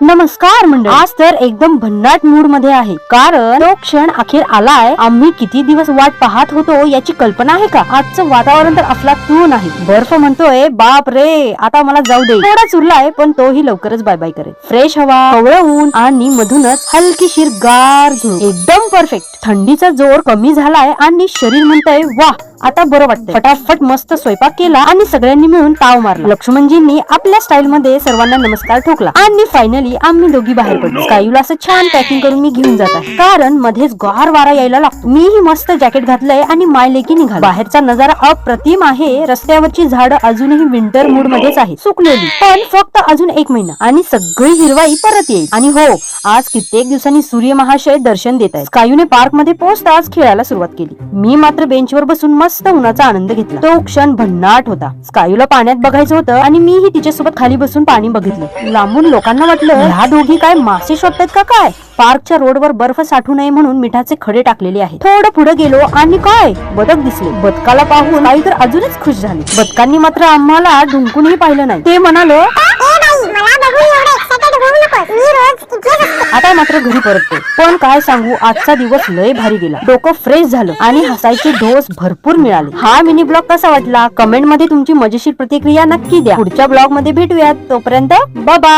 नमस्कार मंडळ. आज तर एकदम भन्नाट मूडमध्ये आहे. कारण तो क्षण अखेर आलाय. आम्ही किती दिवस वाट पाहत होतो याची कल्पना आहे का? आजचं वातावरण तर अफलातून आहे. बर्फ म्हणतोय बाप रे! आता मला जाऊ दे. थोडाच उरलाय पण तोही लवकरच बाय बाय करेल. फ्रेश हवा कवळं ऊन आणि मधूनच हलकीशीर गार झुळूक एकदम परफेक्ट थंडीचा जोर कमी झालाय आणि शरीर म्हणतंय वा आता बरं वाटतंय. फटाफट मस्त स्वयंपाक केला आणि सगळ्यांनी मिळून ताव मारला. लक्ष्मणजींनी आपल्या स्टाईल मध्ये सर्वांना नमस्कार ठोकला. आणि फायनली आम्ही दोघी बाहेर पडलो. स्कायूला असं छान पॅकिंग करून मी घेऊन जात आहे. कारण मध्येच गार वारा यायला लागतो. मीही मस्त जॅकेट घातलंय आणि माय लेकी निघाला. बाहेरचा नजारा अप्रतिम आहे. रस्त्यावरची झाडं अजूनही विंटर मूड मध्येच आहे सुकलेली. पण फक्त अजून एक महिना आणि सगळी हिरवाई परत येईल. आणि हो आज कित्येक दिवसांनी सूर्य महाशय दर्शन देत आहे स्कायूने पार्कमध्ये पोहोचताच खेळायला सुरुवात केली. मी मात्र बेंचवर बसून मस्त उन्हाचा आनंद घेतला. तो क्षण भन्नाट होता. स्कायूला पाण्यात बघायचं होतं आणि मीही तिच्यासोबत खाली बसून पाणी बघितलं. लांबून लोकांना वाटलं ह्या दोघी काय मासे शोधतात का काय? पार्कच्या रोडवर बर्फ साठू नये म्हणून मिठाचे खडे टाकलेले आहेत. थोडं पुढे गेलो आणि काय? बदक दिसले. बदकाला पाहून आई तर अजूनच खुश झाली. बदकांनी मात्र आम्हाला ढुंकूनही पाहिलं नाही. ते म्हणाल आता मात्र घरी परततो. पण काय सांगू आजचा दिवस लय भारी गेला. डोकं फ्रेश झालं आणि हसायचे डोस भरपूर मिळाले. हा मिनी ब्लॉग कसा वाटला? कमेंटमध्ये तुमची मजेशीर प्रतिक्रिया नक्की द्या. पुढच्या ब्लॉगमध्ये भेटूयात. तोपर्यंत बाबा